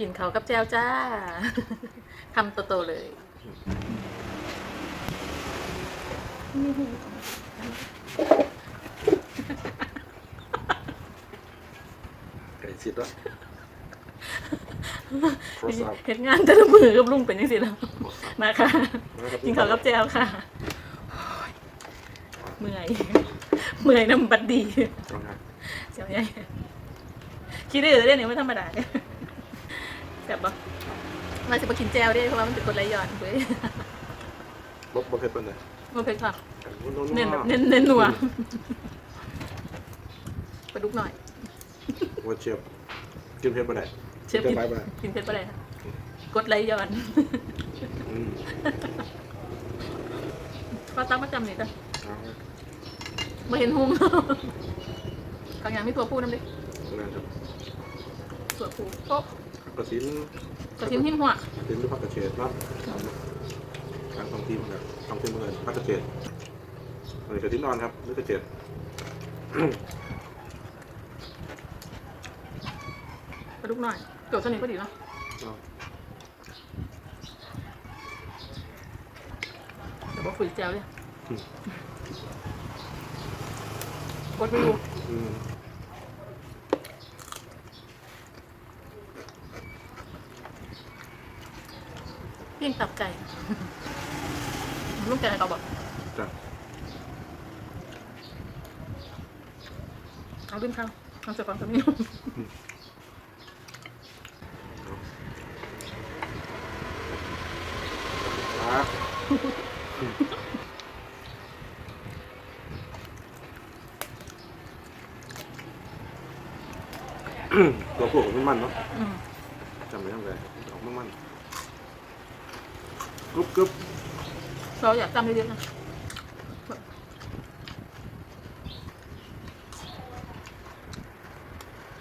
กินเขาวกับแจวจ้าคำโตๆเลยไก่สิทธิ์ละโทรศัพท์เห็นงานแต่ละมือกับลุงเป็นยังสิแล้วมาค่ะนะครับกินข้าวกับแจวค่ะโอ้ยเมื่อยเมื่อยน้ำบัดดีเอาไงเสียวใหญ่คิดได้เลยเนี่ยไม่ธรรมดาเนี่ย แบบบ่มาสิมากินแจวได้เพราะว่ามันเป็นคนไรหย่อนเว้ยลบบ่เผ็ดปานใดมันเผ็ดค่ะกันนุ่นๆเน้นแบบเน้นเน้นนัวปลาดุกหน่อยว่าเชียบกินเผ็ดปานใดเชฟกินกินไปไปกินเผ็ดไปเลยค่ะกดไรหย่อนอืมข้าวตั้งประจำนี่จ้ะเอาไงมาเห็นหุงข้างอย่างมีตัวผู้น้ำดินั่นครับ ตัวผู้โป๊ะผักก ระสินกระทิ้นหิ้มหัวกระสินหรือผักกระเฉดเนาะการท่องที่มันก็ท่องที่มันเลยผักกระเฉดอันนี้กระสินอ่อนครับหรือกระเฉดปลาดุกหน่อยเกี่ยวสนิทก็ดีเนาะเอาแต่ว่าคุยแจวเลยกดไม่รู้อืม เพียงตับไก่ลูกไก่เราบอกจ้ะเอาขึ้นข้าวเอาเสร็จก่อนตรงนี้อะตัวพวกมันมันเนาะอืมจำไม่ได้เลยออกมันมัน กรุบกรุบเราอยากจำเยอะๆนะ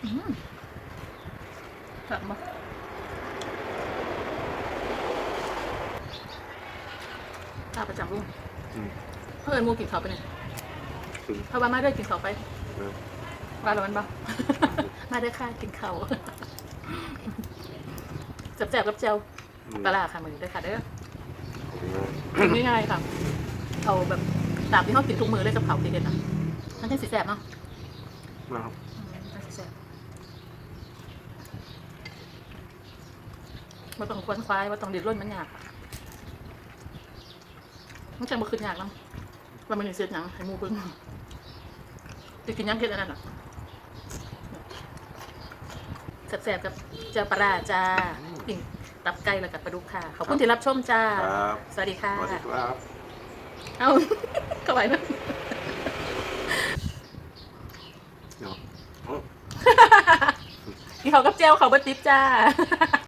อืมแบบมาข้าประจำลุงอืมเพื่อนมูกินเขาวไปเนี่ยถึงเพราะว่ามาได้กินเขาวไปนะ ว่าแล้วมันบ้า มาได้ค่ากินเขาวจับแจบกับเจลอืม ปลาร้าค่ะมือได้อค่ะเด้อ ง่ายๆค่ะเอาแบบตามที่เขากินทุกมือเลยกับเขาที่เด็ดนะมันจะสีแสบเนาะนะครับอืมมันสิแสบมันต้องควนควายว่าต้องดิดร่นมันยากอะมันจะมาขึ้นยากเนาะว่ามันมีเสียดหยังให้หมูเบิ้งจะกินหยังเค็ดอันนั้นอะแสบๆกับเจ้าปลาร้าจ้าปิ่ง ตับไก่แล้วกับปลาดุกค่ะ ขอบคุณที่รับชมจ้า ครับ สวัสดีค่ะ สวัสดีครับ เอา เข้าไปนะเนาะอ๋อกินเขาวกับเจลเขาวเบัตติปจ้า